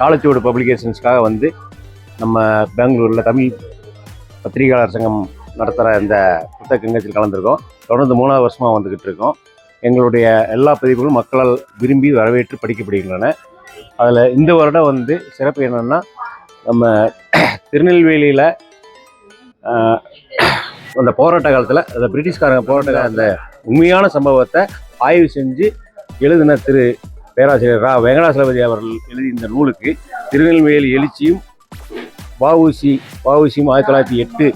College Kalachuvadu பப்ளிகேஷன்ஸ்க்காக வந்து நம்ம பெங்களூரில் தமிழ் பத்திரிகையாளர் சங்கம் நடத்துகிற இந்த புத்தக கங்கத்தில் கலந்துருக்கோம். தொடர்ந்து மூணாவது வருஷமாக வந்துக்கிட்டு இருக்கோம். எங்களுடைய எல்லா பதிவுகளும் மக்களால் விரும்பி வரவேற்று படிக்கப்படுகின்றன. அதில் இந்த வருடம் வந்து சிறப்பு என்னென்னா நம்ம திருநெல்வேலியில் அந்த போராட்ட காலத்தில் அந்த பிரிட்டிஷ்காரங்க போராட்ட அந்த உண்மையான சம்பவத்தை ஆய்வு செஞ்சு எழுதின திரு பேராசிரியர் ரா வெங்கடாசலபதி அவர்கள் எழுதிய இந்த நூலுக்கு திருநெல்வேலி எழுச்சியும் வஉசி வஉசியும் ஆயிரத்தி தொள்ளாயிரத்தி எட்டு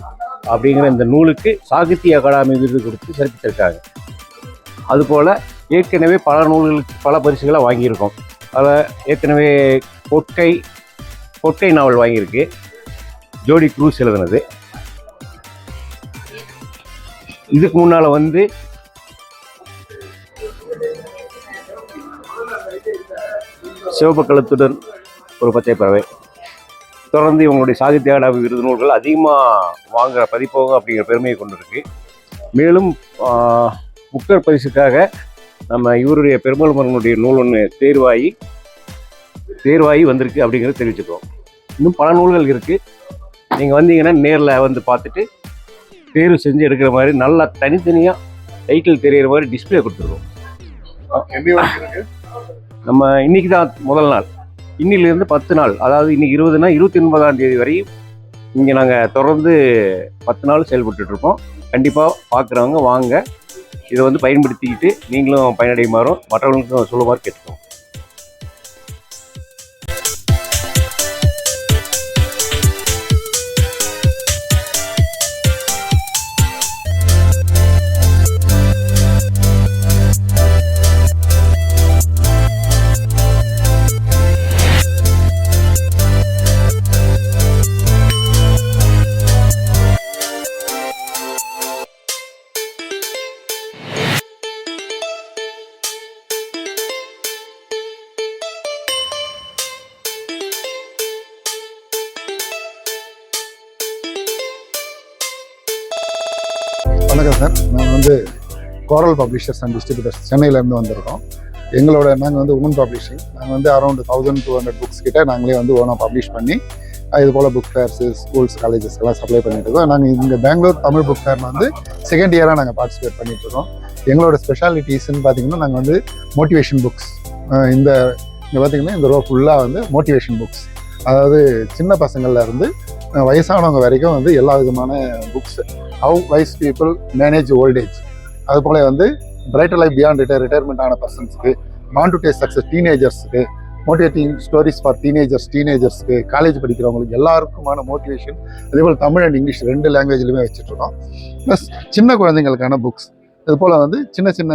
அப்படிங்கிற இந்த நூலுக்கு சாகித்ய அகாடமி விருது கொடுத்து சிறப்பித்திருக்காங்க. அதுபோல் ஏற்கனவே பல நூல்களுக்கு பல பரிசுகளை வாங்கியிருக்கோம். அதில் ஏற்கனவே கொட்டை கொட்டை நாவல் வாங்கியிருக்கு. ஜோடி குரூஸ் எழுதுனது. இதுக்கு முன்னால் வந்து சிவப்பு கழுத்துடன் ஒரு பச்சை பறவை. தொடர்ந்து இவங்களுடைய சாகித்ய அகாடமி விருது நூல்கள் அதிகமாக வாங்குகிற பதிப்பகம் அப்படிங்கிற பெருமையை கொண்டிருக்கு மேலும் புக்கர் பரிசுக்காக நம்ம இவருடைய பெருமாள் மரனுடைய நூல் ஒன்று தேர்வாகி தேர்வாகி வந்திருக்கு அப்படிங்கிறத தெரிவிச்சுக்கிறோம். இன்னும் பல நூல்கள் இருக்குது நீங்கள் வந்தீங்கன்னா நேரில் வந்து பார்த்துட்டு தேர்வு செஞ்சு எடுக்கிற மாதிரி நல்லா தனித்தனியாக டைட்டில் தெரியிற மாதிரி டிஸ்பிளே கொடுத்துருக்கோம் நம்ம இன்னைக்கு தான் முதல் நாள். இன்னிலிருந்து பத்து நாள். அதாவது இன்னைக்கு இருபதுனா இருபத்தி ஒன்பதாம் தேதி வரையும் இங்கே நாங்கள் தொடர்ந்து பத்து நாள் செயல்பட்டுட்டு கண்டிப்பாக பார்க்குறவங்க வாங்க. இதை வந்து பயன்படுத்திக்கிட்டு நீங்களும் பயனடையுமாறும் மற்றவங்களுக்கும் சொல்லுமாறு கேட்டுக்கோங்க. வணக்கம் சார். நாங்கள் வந்து கோரல் பப்ளிஷர்ஸ் அண்ட் டிஸ்ட்ரிபியூட்டர்ஸ் சென்னையிலேருந்து வந்திருக்கோம். எங்களோட நாங்கள் வந்து உமன் பப்ளிஷிங் நாங்கள் வந்து around thousand two hundred books கிட்டே நாங்களே வந்து ஓனாக பப்ளிஷ் பண்ணி இது போல் புக் ஃபேர்ஸு ஸ்கூல்ஸ் காலேஜஸ் எல்லாம் சப்ளை பண்ணிட்டு இருக்கோம். நாங்கள் இங்கே பெங்களூர் தமிழ் புக் ஃபேர் வந்து செகண்ட் இயராக நாங்கள் பார்ட்டிசிபேட் பண்ணிட்டு இருக்கோம். எங்களோட ஸ்பெஷாலிட்டிஸ்ன்னு பார்த்தீங்கன்னா நாங்கள் வந்து மோட்டிவேஷன் புக்ஸ் இந்த இங்கே பார்த்தீங்கன்னா இந்த ரோ ஃபுல்லாக வந்து மோட்டிவேஷன் புக்ஸ் அதாவது சின்ன பசங்கள்ல இருந்து வயசானவங்க வரைக்கும் வந்து எல்லா விதமான books how wise people manage old age அதுபோல் வந்து brighter life beyond retire retirement ஆன பர்சன்ஸுக்கு மான் டு டேஸ்ட் சக்ஸஸ் டீனேஜர்ஸுக்கு மோட்டிவேட்டிங் ஸ்டோரிஸ் ஃபார் டீனேஜர்ஸ் டீனேஜர்ஸ்க்கு காலேஜ் படிக்கிறவங்களுக்கு எல்லாருக்குமான மோட்டிவேஷன் அதேபோல் தமிழ் அண்ட் இங்கிலீஷ் ரெண்டு லாங்குவேஜ்லையுமே வச்சுட்ருக்கோம் ப்ளஸ் சின்ன குழந்தைங்களுக்கான புக்ஸ் இது போல் வந்து சின்ன சின்ன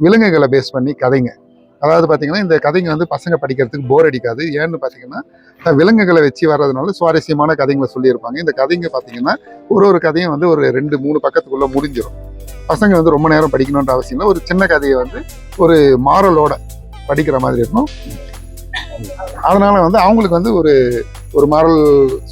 விலங்குகளை பேஸ் பண்ணி கதைங்க. அதாவது பார்த்தீங்கன்னா இந்த கதைங்க வந்து பசங்க படிக்கிறதுக்கு போர் அடிக்காது. ஏன்னு பார்த்தீங்கன்னா விலங்குகளை வச்சு வர்றதுனால சுவாரஸ்யமான கதைங்களை சொல்லியிருப்பாங்க. இந்த கதைங்க பார்த்தீங்கன்னா ஒரு ஒரு கதையும் வந்து ஒரு ரெண்டு மூணு பக்கத்துக்குள்ளே முடிஞ்சிடும் பசங்க வந்து ரொம்ப நேரம் படிக்கணுன்ற அவசியம் இல்லை. ஒரு சின்ன கதையை வந்து ஒரு மாரலோட படிக்கிற மாதிரி இருக்கும் அதனால வந்து அவங்களுக்கு வந்து ஒரு ஒரு மாரல்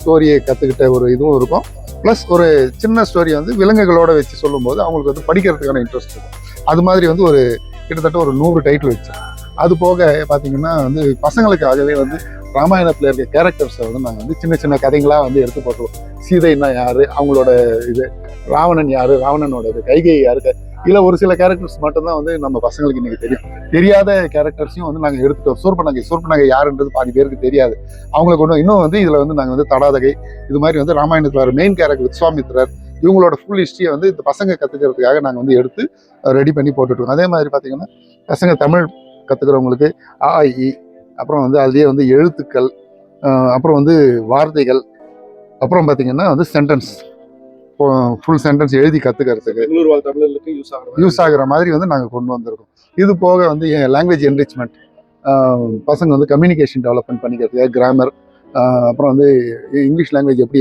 ஸ்டோரியை கற்றுக்கிட்ட ஒரு இதுவும் இருக்கும். ப்ளஸ் ஒரு சின்ன ஸ்டோரி வந்து விலங்குகளோட வச்சு சொல்லும்போது அவங்களுக்கு வந்து படிக்கிறதுக்கான இன்ட்ரெஸ்ட் இருக்கும். அது மாதிரி வந்து ஒரு கிட்டத்தட்ட ஒரு நூறு டைட்டில் வச்சேன் அது போக பார்த்தீங்கன்னா வந்து பசங்களுக்காகவே வந்து ராமாயணத்தில் இருக்க கேரக்டர்ஸை வந்து நாங்கள் வந்து சின்ன சின்ன கதைகளாக வந்து எடுத்து போட்டுருவோம். சீதைன்னா யார்? அவங்களோட இது ராவணன் யார்? ராவணனோட இது கைகை யாருக்கு இல்லை ஒரு சில கேரக்டர்ஸ் மட்டும்தான் வந்து நம்ம பசங்களுக்கு இன்னைக்கு தெரியும். தெரியாத கேரக்டர்ஸையும் வந்து நாங்கள் எடுத்துட்டோம். சூர்பனகை சூர்பனகை யாருன்றது பாதி பேருக்கு தெரியாது. அவங்களுக்கு ஒன்றும் இன்னும் வந்து இதில் வந்து நாங்கள் வந்து தடாதகை இது மாதிரி வந்து ராமாயணத்தில் வர மெயின் கேரக்டர் விஸ்வாமித்ரர் இவங்களோட ஃபுல் ஹிஸ்ட்ரியை வந்து இந்த பசங்க கற்றுக்கிறதுக்காக நாங்கள் வந்து எடுத்து ரெடி பண்ணி போட்டுட்ருக்கோம் அதே மாதிரி பார்த்தீங்கன்னா பசங்க தமிழ் கற்றுக்கிறவங்களுக்கு ஆ இ அப்புறம் வந்து அதுலேயே வந்து எழுத்துக்கள் அப்புறம் வந்து வார்த்தைகள் அப்புறம் பார்த்தீங்கன்னா வந்து சென்டென்ஸ் ஃபுல் சென்டென்ஸ் எழுதி கற்றுக்கிறதுக்கு தமிழர்களுக்கு யூஸ் ஆகுற யூஸ் ஆகுற மாதிரி வந்து நாங்கள் கொண்டு வந்திருக்கோம். இது போக வந்து லாங்குவேஜ் என்ரிச்மெண்ட் பசங்க வந்து கம்யூனிகேஷன் டெவலப்மெண்ட் பண்ணிக்கிறதுக்கு கிராமர் அப்புறம் வந்து இங்கிலீஷ் லாங்குவேஜ் எப்படி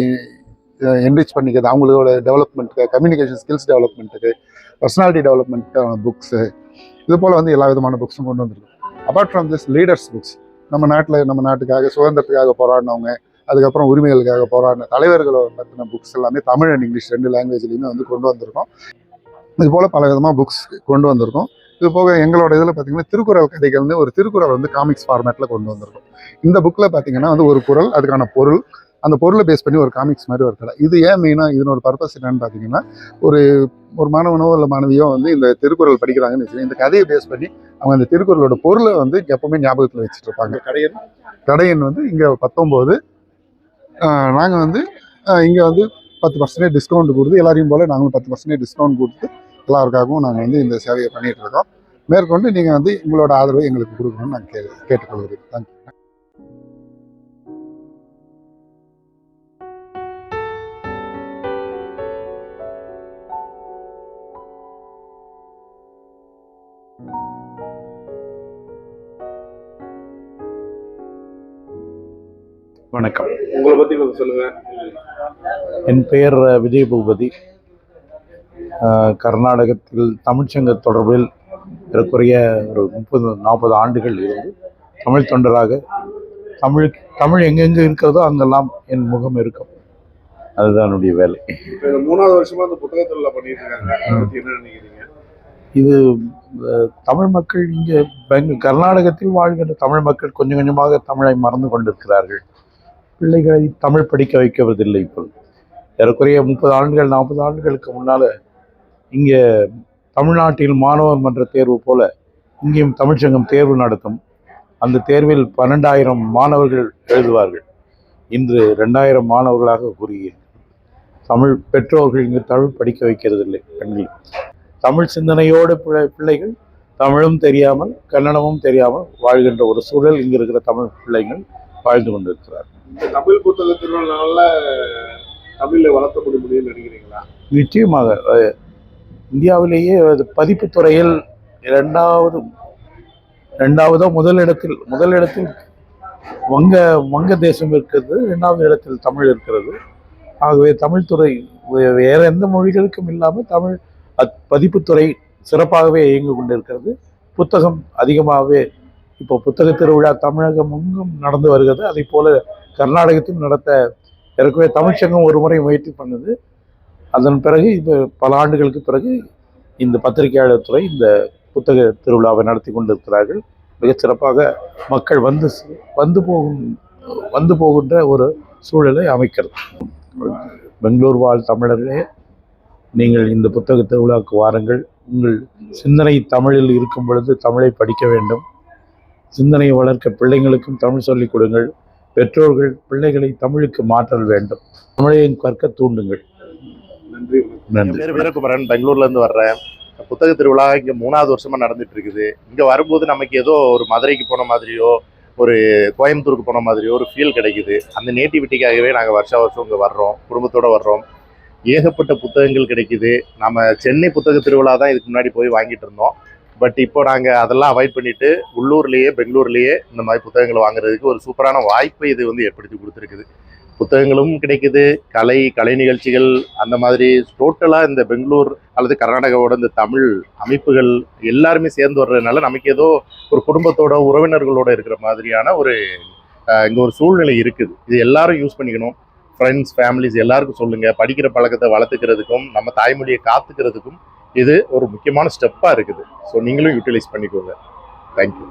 என்ரிச் பண்ணிக்கிறது அவங்களோட டெவலப்மெண்ட்டுக்கு கம்யூனிகேஷன் ஸ்கில்ஸ் டெவலப்மெண்ட்டுக்கு பர்சனாலிட்டி டெவலப்மெண்ட்டுக்கான புக்ஸு இது போல் வந்து எல்லா விதமான புக்ஸும் கொண்டு வந்திருக்கு apart from this leaders books நம்ம நாட்டில் நம்ம நாட்டுக்காக சுதந்திரத்துக்காக போராடினவங்க அதுக்கப்புறம் உரிமைகளுக்காக போராடின தலைவர்களை பற்றின புக்ஸ் எல்லாமே தமிழ் அண்ட் இங்கிலீஷ் ரெண்டு லாங்குவேஜ்லையுமே வந்து கொண்டு வந்திருக்கோம். இது போல் பல விதமாக புக்ஸ் கொண்டு வந்திருக்கோம். இது போக எங்களோட இதில் பார்த்தீங்கன்னா திருக்குறள் கதைகள்னு ஒரு திருக்குறள் வந்து காமிக்ஸ் ஃபார்மேட்டில் கொண்டு வந்திருக்கோம். இந்த புக்கில் பார்த்தீங்கன்னா வந்து ஒரு குரல் அதுக்கான பொருள் அந்த பொருளை பேஸ் பண்ணி ஒரு காமிக்ஸ் மாதிரி ஒரு கடை இது ஏன் மெயினாக இதனோட பர்பஸ் என்னன்னு பார்த்தீங்கன்னா ஒரு ஒரு மாணவனோ இல்லை மாணவியோ வந்து இந்த திருக்குறள் படிக்கிறாங்கன்னு வச்சுக்கோங்க. இந்த கதையை பேஸ் பண்ணி அவங்க அந்த திருக்குறளோட பொருளை வந்து எப்பவுமே ஞாபகத்தில் வச்சுட்டு இருப்பாங்க கடையன். கடையன் வந்து இங்கே பத்தொம்போது நாங்கள் வந்து இங்கே வந்து பத்து பர்சன்டேஜ் டிஸ்கவுண்ட் கொடுத்து எல்லாரையும் போல் நாங்களும் பத்து பர்சன்டேஜ் டிஸ்கவுண்ட் கொடுத்து எல்லாருக்காகவும் நாங்கள் வந்து இந்த சேவையை பண்ணிட்டு இருக்கோம். மேற்கொண்டு நீங்கள் வந்து உங்களோட ஆதரவை எங்களுக்கு கொடுக்கணும்னு நாங்கள் கே கேட்டுக்கொள்கிறேன். தேங்க்யூ வணக்கம். உங்களை பத்தி கொஞ்சம் சொல்லுங்க. என் பெயர் விஜய் பூபதி. கர்நாடகத்தில் தமிழ்ச்சங்க தொடர்பில் ஏறக்குறைய ஒரு முப்பது நாற்பது ஆண்டுகள் இருந்து தமிழ் தொண்டராக தமிழ் தமிழ் எங்கெங்கே இருக்கிறதோ அங்கெல்லாம் என் முகம் இருக்கும். அதுதான் என்னுடைய வேலை. மூணாவது வருஷமா அந்த புத்தகத்துல பண்ணிட்டு இது தமிழ் மக்கள் இங்கே பெங் கர்நாடகத்தில் வாழ்கின்ற தமிழ் மக்கள் கொஞ்சம் கொஞ்சமாக தமிழை மறந்து கொண்டிருக்கிறார்கள். பிள்ளைகளை தமிழ் படிக்க வைக்கவதில்லை இப்போ ஏறக்குறைய முப்பது ஆண்டுகள் நாற்பது ஆண்டுகளுக்கு முன்னால் இங்கே தமிழ்நாட்டில் மாணவர் மன்ற தேர்வு போல இங்கேயும் தமிழ்ச்சங்கம் தேர்வு நடத்தும். அந்த தேர்வில் பன்னெண்டாயிரம் மாணவர்கள் எழுதுவார்கள். இன்று ரெண்டாயிரம் மாணவர்களாக கூறுகிறது தமிழ் பெற்றோர்கள் இங்கு தமிழ் படிக்க வைக்கிறதில்லை பெண்கள். தமிழ் சிந்தனையோடு பிள்ளைகள் தமிழும் தெரியாமல் கன்னடமும் தெரியாமல் வாழ்கின்ற ஒரு சூழல் இங்கு இருக்கிற தமிழ் பிள்ளைகள் வாழ்ந்து கொண்டிருக்கிறார்கள். இந்த தமிழ் புத்தகத்தினால தமிழை வளர்த்த முடியும்னு நினைக்கிறீங்களா? நிச்சயமாக. இந்தியாவிலேயே அது துறையில் இரண்டாவது ரெண்டாவதோ முதலிடத்தில் முதலிடத்தில் வங்க வங்க தேசம் இருக்கிறது இரண்டாவது இடத்தில் தமிழ் இருக்கிறது. ஆகவே தமிழ் துறை வேற எந்த மொழிகளுக்கும் இல்லாமல் தமிழ் அத் பதிப்புத்துறை சிறப்பாகவே இயங்கி கொண்டிருக்கிறது. புத்தகம் அதிகமாகவே இப்போ புத்தக திருவிழா தமிழகம் எங்கும் நடந்து வருகிறது. அதை போல கர்நாடகத்தில் நடத்த ஏற்கனவே தமிழ்ச்சங்கம் ஒரு முறை முயற்சி பண்ணுது. அதன் பிறகு இது பல ஆண்டுகளுக்கு பிறகு இந்த பத்திரிகையாளர் துறை இந்த புத்தக திருவிழாவை நடத்தி கொண்டிருக்கிறார்கள். மிகச்சிறப்பாக மக்கள் வந்து வந்து போகும் வந்து போகின்ற ஒரு சூழலை அமைக்கிறது. பெங்களூர் வாழ் தமிழர்களே நீங்கள் இந்த புத்தக திருவிழாவுக்கு வாருங்கள். உங்கள் சிந்தனை தமிழில் இருக்கும் பொழுது தமிழை படிக்க வேண்டும். சிந்தனையை வளர்க்க பிள்ளைங்களுக்கும் தமிழ் சொல்லிக் கொடுங்கள். பெற்றோர்கள் பிள்ளைகளை தமிழுக்கு மாற்றல் வேண்டும். தமிழையும் கற்க தூண்டுங்கள். நன்றி நன்றி. பேர் வீரகுமரன். பெங்களூர்ல இருந்து வர்றேன் புத்தக திருவிழா இங்க மூணாவது வருஷமா நடந்துட்டு இருக்குது. இங்க வரும்போது நமக்கு ஏதோ ஒரு மதுரைக்கு போன மாதிரியோ ஒரு கோயம்புத்தூருக்கு போன மாதிரியோ ஒரு ஃபீல் கிடைக்குது. அந்த நேட்டிவிட்டிக்காகவே நாங்கள் வருஷா வருஷம் இங்கே வர்றோம். குடும்பத்தோட வர்றோம். ஏகப்பட்ட புத்தகங்கள் கிடைக்குது. நம்ம சென்னை புத்தக திருவிழா தான் இதுக்கு முன்னாடி போய் வாங்கிட்டு இருந்தோம். பட் இப்போ நாங்கள் அதெல்லாம் அவாய்ட் பண்ணிட்டு உள்ளூர்லேயே பெங்களூர்லேயே இந்த மாதிரி புத்தகங்களை வாங்குறதுக்கு ஒரு சூப்பரான வாய்ப்பை இது வந்து ஏற்படுத்தி கொடுத்துருக்குது. புத்தகங்களும் கிடைக்குது. கலை கலை நிகழ்ச்சிகள் அந்த மாதிரி டோட்டலாக இந்த பெங்களூர் அல்லது கர்நாடகாவோட இந்த தமிழ் அமைப்புகள் எல்லாருமே சேர்ந்து வர்றதுனால நமக்கு ஏதோ ஒரு குடும்பத்தோட உறவினர்களோட இருக்கிற மாதிரியான ஒரு இங்கே ஒரு சூழ்நிலை இருக்குது. இது எல்லாரும் யூஸ் பண்ணிக்கணும். ஃப்ரெண்ட்ஸ் ஃபேமிலிஸ் எல்லாருக்கும் சொல்லுங்கள் படிக்கிற பழக்கத்தை வளர்த்துக்கிறதுக்கும் நம்ம தாய்மொழியை காத்துக்கிறதுக்கும் இது ஒரு முக்கியமான ஸ்டெப்பாக இருக்குது. ஸோ நீங்களும் யூட்டிலைஸ் பண்ணிக்கோங்க. தேங்க்யூ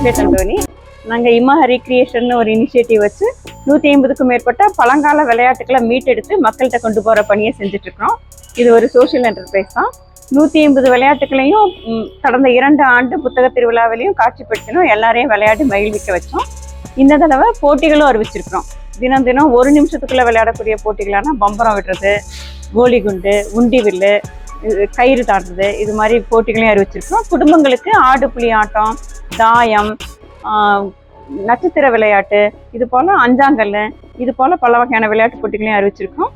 என் பேர் அந்தோனி நாங்கள் இமா ஹரி கிரியேஷன் ஒரு இனிஷியேட்டிவ் வச்சு நூற்றி ஐம்பதுக்கும் மேற்பட்ட பழங்கால விளையாட்டுக்களை மீட்டெடுத்து மக்கள்கிட்ட கொண்டு போகிற பணியை செஞ்சுட்ருக்கிறோம் இது ஒரு சோஷியல் என்டர்பிரைஸ் தான். நூற்றி ஐம்பது விளையாட்டுகளையும் கடந்த இரண்டு ஆண்டு புத்தக திருவிழாவிலையும் காட்சிப்படுத்தினோம். எல்லாரையும் விளையாடி மகிழ்விக்க வச்சோம். இந்த தடவை போட்டிகளும் அறிவிச்சிருக்கிறோம். தினம் தினம் ஒரு நிமிஷத்துக்குள்ளே விளையாடக்கூடிய போட்டிகளான பம்பரம் விடுறது கோலி குண்டு உண்டி வில்லு கயிறு தாண்டுறது இது மாதிரி போட்டிகளையும் அறிவிச்சிருக்கிறோம். குடும்பங்களுக்கு ஆடு புலி ஆட்டம் தாயம் நட்சத்திர விளையாட்டு இது போல அஞ்சாங்கல் இது போல பல வகையான விளையாட்டு போட்டிகளையும் அறிவிச்சிருக்கோம்.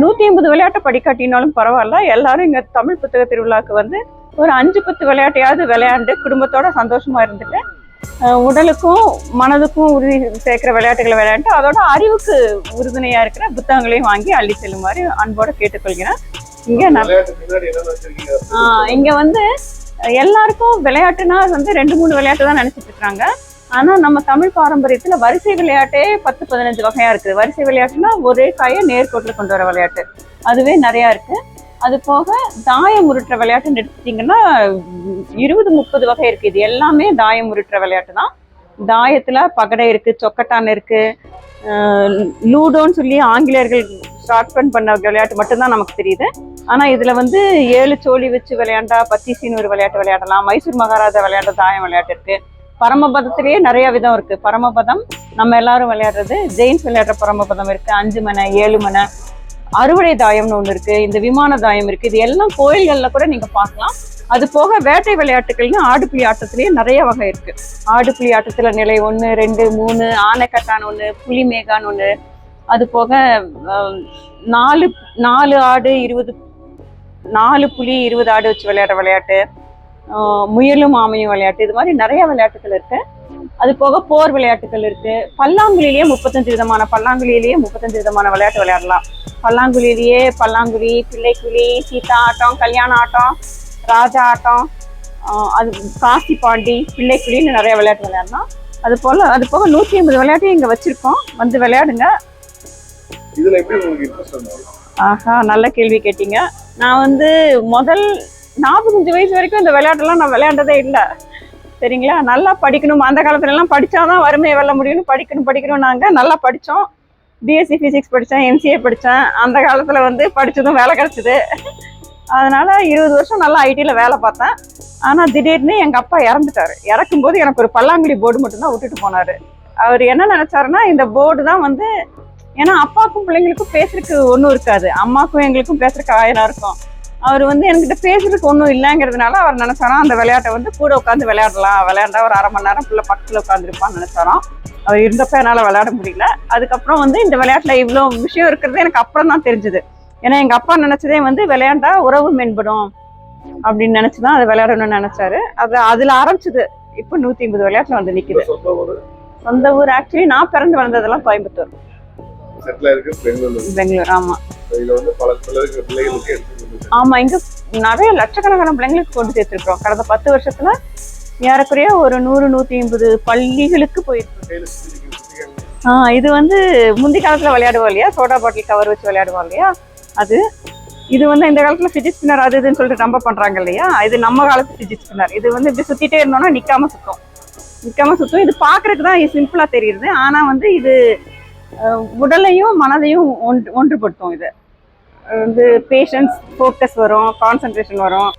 நூற்றி ஐம்பது விளையாட்டை படிக்காட்டினாலும் பரவாயில்ல. எல்லாரும் இங்கே தமிழ் புத்தக திருவிழாவுக்கு வந்து ஒரு அஞ்சு பத்து விளையாட்டையாவது விளையாண்டு குடும்பத்தோட சந்தோஷமா இருந்துட்டு உடலுக்கும் மனதுக்கும் உறுதி சேர்க்கிற விளையாட்டுகளை விளையாண்டு அதோட அறிவுக்கு உறுதுணையா இருக்கிற புத்தகங்களையும் வாங்கி அள்ளி செல்லுமாறு அன்போட கேட்டுக்கொள்கிறேன். இங்க இங்க வந்து எல்லாருக்கும் விளையாட்டுனா வந்து ரெண்டு மூணு விளையாட்டு தான் நினைச்சிட்டு இருக்காங்க. ஆனா நம்ம தமிழ் பாரம்பரியத்துல வரிசை விளையாட்டே பத்து பதினஞ்சு வகையா இருக்குது. வரிசை விளையாட்டுனா ஒரே காயை நேர்கோட்டில் கொண்டு வர விளையாட்டு. அதுவே நிறையா இருக்கு. அது போக தாயம் உருட்டுற விளையாட்டுன்னு எடுத்துட்டீங்கன்னா இருபது முப்பது வகை இருக்கு. இது எல்லாமே தாயம் உருட்டுற விளையாட்டு தான். தாயத்துல பகடை இருக்கு சொக்கட்டான் இருக்கு. லூடோன்னு சொல்லி ஆங்கிலேயர்கள் ஸ்டார்ட் பண்ண விளையாட்டு மட்டும்தான் நமக்கு தெரியுது. ஆனா இதுல வந்து ஏழு சோழி வச்சு விளையாண்டா பத்தீசின்னு ஒரு விளையாட்டு விளையாடலாம் மைசூர் மகாராஜா விளையாண்ட தாயம் விளையாட்டு இருக்கு. பரமபதத்திலேயே நிறைய விதம் இருக்கு. பரமபதம் நம்ம எல்லாரும் விளையாடுறது ஜெயின்ஸ் விளையாடுற பரமபதம் இருக்கு. அஞ்சு மனை ஏழு மனை அறுவடை தாயம்னு ஒன்று இருக்கு இந்த விமான தாயம் இருக்கு. இது எல்லாம் கோயில்கள்ல கூட நீங்க பார்க்கலாம். அது போக வேட்டை விளையாட்டுகள்னு ஆடுபுலி ஆட்டத்திலேயே நிறைய வகை இருக்கு. ஆடுப்புலி ஆட்டத்துல நிலை ஒன்று ரெண்டு மூணு ஆனைக்கட்டான் ஒன்று புலி மேகான் ஒன்று அது போக நாலு நாலு ஆடு இருபது நாலு புலி இருபது ஆடு வச்சு விளையாடுற விளையாட்டு முயலும் ஆமையும் விளையாட்டு இது மாதிரி நிறைய விளையாட்டுகள் இருக்கு. அது போக போர் விளையாட்டுகள் இருக்கு. பல்லாங்குழிலேயே முப்பத்தஞ்சு விதமான பல்லாங்குழிலேயே முப்பத்தஞ்சு விதமான விளையாட்டு விளையாடலாம். பல்லாங்குழிலேயே பல்லாங்குழி பிள்ளைக்குழி சீதா ஆட்டம் கல்யாண ஆட்டம் ராஜா ஆட்டம் அது காசி பாண்டி பிள்ளைக்குழின்னு நிறைய விளையாட்டு விளையாடலாம். அது போல அது போக நூற்றி ஐம்பது விளையாட்டையும் இங்கே வச்சிருக்கோம். வந்து விளையாடுங்க. இதுல எப்படி உங்களுக்கு இன்ட்ரெஸ்ட் வந்தது? ஆஹா நல்ல கேள்வி கேட்டீங்க. நான் வந்து முதல் நாற்பத்தஞ்சு வயசு வரைக்கும் இந்த விளையாட்டெல்லாம் நான் விளையாண்டதே இல்லை. சரிங்களா? நல்லா படிக்கணும். அந்த காலத்துலலாம் படித்தா தான் வறுமையை வெல்ல முடியும்னு படிக்கணும் படிக்கணும் நாங்கள் நல்லா படித்தோம் பிஎஸ்சி ஃபிசிக்ஸ் படித்தேன் எம்சிஏ படித்தேன் அந்த காலத்தில் வந்து படித்ததும் வேலை கிடச்சிது. அதனால் இருபது வருஷம் நல்லா ஐடியில் வேலை பார்த்தேன். ஆனால் திடீர்னு எங்கள் அப்பா இறந்துட்டாரு. இறக்கும்போது எனக்கு ஒரு பல்லாங்குழி போர்டு மட்டும்தான் விட்டுட்டு போனார். அவர் என்ன நினச்சாருன்னா இந்த போர்டு தான் வந்து ஏன்னா அப்பாவுக்கும் பிள்ளைங்களுக்கும் பேசுறதுக்கு ஒன்றும் இருக்காது. அம்மாக்கும் எங்களுக்கும் பேசுறதுக்கு ஆயிரம் இருக்கும். அவர் வந்து என்கிட்ட பேசுறதுக்கு ஒன்றும் இல்லைங்கிறதுனால அவர் நினைச்சாராம் அந்த விளையாட்டை வந்து கூட உட்காந்து விளையாடலாம். விளையாண்டா ஒரு அரை மணி நேரம் பிள்ளை பக்கத்தில் உட்காந்துருப்பான்னு நினைச்சாராம். அவர் இருந்தப்ப என்னால் விளையாட முடியல. அதுக்கப்புறம் வந்து இந்த விளையாட்டில் இவ்வளோ விஷயம் இருக்கிறது எனக்கு அப்புறம் தான் தெரிஞ்சுது. ஏன்னா எங்கள் அப்பா நினச்சதே வந்து விளையாண்டா உறவு மேம்படும் அப்படின்னு நினச்சி தான் அதை விளையாடணும்னு நினச்சாரு. அது அதில் ஆரம்பிச்சது. இப்போ நூற்றி ஐம்பது விளையாட்டில் வந்து நிற்கிது சொந்த ஊர்? சொந்த ஊர் ஆக்சுவலி நான் பிறந்து வளர்ந்ததெல்லாம் கோயம்புத்தூர். செட்டில் இருக்கு பெங்களூர்ல பெங்களூர் ஆமாம் இதுல வந்து பல பிள்ளைகளுக்கு பிள்ளைகளுக்கு எடுத்து ஆமா இங்க நிறைய லட்சக்கணக்கான பிள்ளைங்களுக்கு கொண்டு சேர்த்திருக்கிறோம். கடந்த பத்து வருஷத்துல ஏறக்குறைய ஒரு நூறு நூத்தி ஐம்பது பள்ளிகளுக்கு போயிருக்கு இது வந்து முந்தி காலத்துல விளையாடுவோம் இல்லையா? சோடா பாட்டில் கவர் வச்சு விளையாடுவோம் இல்லையா? அது. இது வந்து இந்த காலத்துல ஃபிஜிட் ஸ்பின்னர் அது இதுன்னு சொல்லிட்டு ரொம்ப பண்றாங்க இல்லையா? இது நம்ம காலத்து ஃபிஜிட் ஸ்பின்னர் இது வந்து இப்படி சுத்திட்டே இருந்தோம்னா நிக்காம சுத்தும். நிக்காம சுத்தும். இது பாக்குறதுக்கு தான் சிம்பிளா தெரியுது. ஆனா வந்து இது உடலையும் மனதையும் ஒன்று ஒன்றுபடுத்தும் இது. வந்து பேஷன்ஸ் ஃபோக்கஸ் வரும் கான்சன்ட்ரேஷன் வரும்.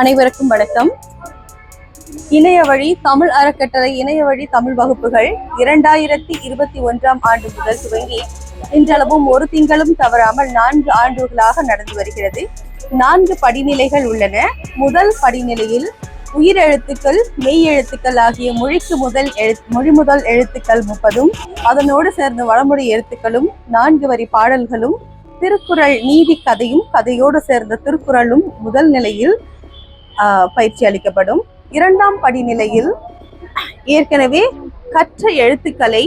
அனைவருக்கும் வணக்கம். இணைய வழி தமிழ் அறக்கட்டளை இணைய வழி தமிழ் வகுப்புகள் இரண்டாயிரத்தி இருபத்தி ஒன்றாம் ஆண்டு முதல் துவங்கி இன்றளவும் ஒரு திங்களும் தவறாமல் நான்கு ஆண்டுகளாக நடந்து வருகிறது. நான்கு படிநிலைகள் உள்ளன. முதல் படிநிலையில் உயிரெழுத்துக்கள் மெய் எழுத்துக்கள் ஆகிய மொழிக்கு முதல் எழு மொழி முதல் எழுத்துக்கள் முப்பதும் அதனோடு சேர்ந்த வடமொழி எழுத்துக்களும் நான்கு வரி பாடல்களும் திருக்குறள் நீதி கதையும் கதையோடு சேர்ந்த திருக்குறளும் முதல் நிலையில் ஆஹ், பயிற்சி அளிக்கப்படும். இரண்டாம் படிநிலையில் ஏற்கனவே கற்ற எழுத்துக்களை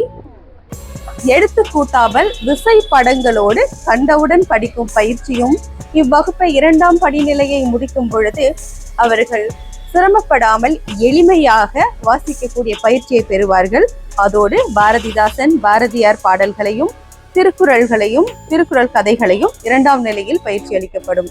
எடுத்து கூட்டாமல் விசை படங்களோடு கண்டவுடன் படிக்கும் பயிற்சியும் இவ்வகுப்பை இரண்டாம் படிநிலையை முடிக்கும் பொழுது அவர்கள் சிரமப்படாமல் எளிமையாக வாசிக்கக்கூடிய பயிற்சியை பெறுவார்கள். அதோடு பாரதிதாசன் பாரதியார் பாடல்களையும் திருக்குறள்களையும் திருக்குறள் கதைகளையும் இரண்டாம் நிலையில் பயிற்சி அளிக்கப்படும்.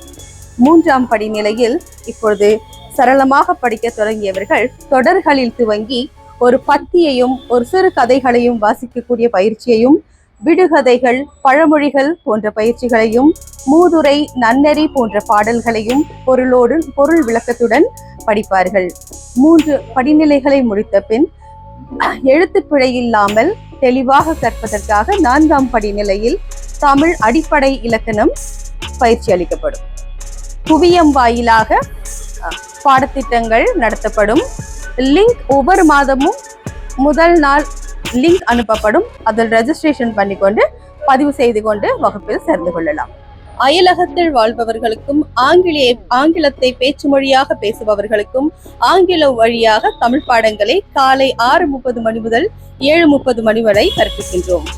மூன்றாம் படி நிலையில் இப்பொழுது சரளமாக படிக்க தொடங்கியவர்கள் தொடர்களில் துவங்கி ஒரு பத்தியையும் ஒரு சிறு கதைகளையும் வாசிக்கக்கூடிய பயிற்சியையும் விடுகதைகள் பழமொழிகள் போன்ற பயிற்சிகளையும் மூதுரை நன்னெறி போன்ற பாடல்களையும் பொருளோடு பொருள் விளக்கத்துடன் படிப்பார்கள். மூன்று படிநிலைகளை முடித்த பின் எழுத்துப்பிழை இல்லாமல் தெளிவாக கற்பதற்காக நான்காம் படிநிலையில் தமிழ் அடிப்படை இலக்கணம் பயிற்சி அளிக்கப்படும். குவியம் வாயிலாக பாடத்திட்டங்கள் நடத்தப்படும். லிங்க் ஒவ்வொரு மாதமும் முதல் நாள் லிங்க் அனுப்பப்படும். அதில் ரெஜிஸ்ட்ரேஷன் பண்ணிக்கொண்டு பதிவு செய்து கொண்டு வகுப்பில் சேர்ந்து கொள்ளலாம். அயலகத்தில் வாழ்பவர்களுக்கும் ஆங்கிலேய ஆங்கிலத்தை பேச்சு மொழியாக பேசுபவர்களுக்கும் ஆங்கிலம் வழியாக தமிழ் பாடங்களை காலை ஆறு முப்பது மணி முதல் ஏழு முப்பது மணி வரை கற்பிக்கின்றோம்.